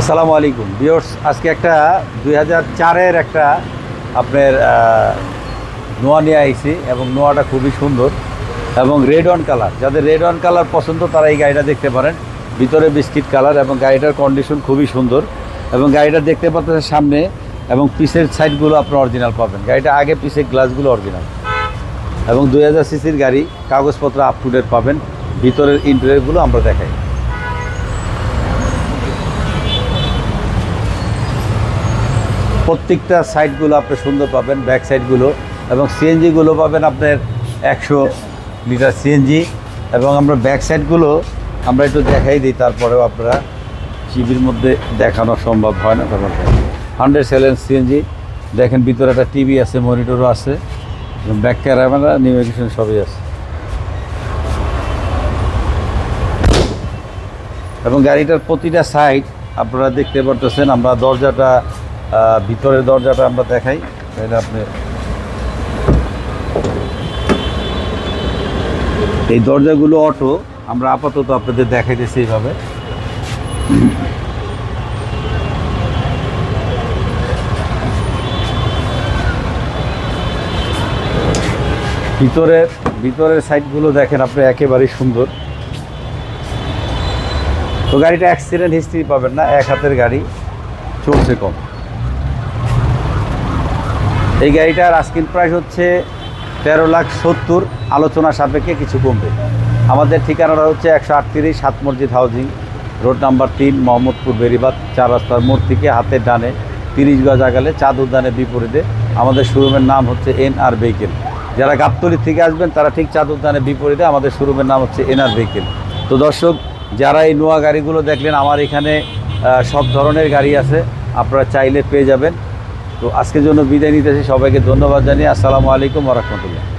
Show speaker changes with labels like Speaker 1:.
Speaker 1: আসসালামু আলাইকুম। বিয়র্স আজকে একটা দুই হাজার চারের একটা আপনার নোয়া নিয়ে আইছি এবং নোয়াটা খুবই সুন্দর এবং রেড অন কালার। যাদের রেড অন কালার পছন্দ, তারা এই গাড়িটা দেখতে পারেন। ভিতরে বিস্কিট কালার এবং গাড়িটার কন্ডিশন খুবই সুন্দর এবং গাড়িটা দেখতে পাচ্ছেন সামনে এবং পিসের সাইডগুলো আপনার অরিজিনাল পাবেন। গাড়িটা আগে পিসের গ্লাসগুলো অরিজিনাল। এবং দুই হাজার সিসির গাড়ি, কাগজপত্র আপ টু ডেট পাবেন। ভিতরের ইন্টেরিয়রগুলো আমরা দেখাই। প্রত্যেকটা সাইডগুলো আপনি সুন্দর পাবেন, ব্যাক সাইডগুলো এবং সিএনজিগুলো পাবেন আপনার একশো লিটার সিএনজি এবং আমরা ব্যাক সাইডগুলো আমরা একটু দেখাই দিই, তারপরেও আপনারা টিভির মধ্যে দেখানো সম্ভব হয় না। তখন হান্ড্রেড সেলেন সিএনজি, দেখেন ভিতরে একটা টিভি আছে, মনিটরও আছে ব্যাক ক্যামেরা নিউমিকেশন সবই আছে। এবং গাড়িটার প্রতিটা সাইড আপনারা দেখতে পারতেছেন, আমরা দরজাটা ভিতরের দরজাটা আমরা দেখাই আপনি এই দরজাগুলো অটো, আমরা আপাতত আপনাদের দেখাইতেছি এইভাবে। ভিতরের ভিতরের সাইডগুলো দেখেন, আপনি একেবারেই সুন্দর। তো গাড়িটা অ্যাক্সিডেন্ট হিস্ট্রি পাবেন না, এক হাতের গাড়ি, চলছে কম। এই গাড়িটার আস্কিন প্রাইস হচ্ছে তেরো লাখ সত্তর। আলোচনা সাপেক্ষে কিছু কমবে। আমাদের ঠিকানাটা হচ্ছে একশো আটত্রিশ সাত মসজিদ হাউজিং রোড নাম্বার তিন, মোহাম্মদপুর বেরিবাদ চার রাস্তার মোড় থেকে হাতের ডানে, তিরিশ গজ আগালে চাঁদ উদ্যানের বিপরীতে। আমাদের শোরুমের নাম হচ্ছে এন আর ভেহিকেল। যারা গাবতলি থেকে আসবেন, তারা ঠিক চাঁদ উদ্যানের বিপরীতে আমাদের শোরুমের নাম হচ্ছে এন আর ভেহিকেল। তো দর্শক, যারা এই নোয়া গাড়িগুলো দেখলেন, আমার এখানে সব ধরনের গাড়ি আছে। আপনারা চাইলে পেয়ে যাবেন। তো আজকের জন্য বিদায় নিতেছি সবাইকে ধন্যবাদ জানিয়ে আসসালামু আলাইকুম রহমতুল্লাহ।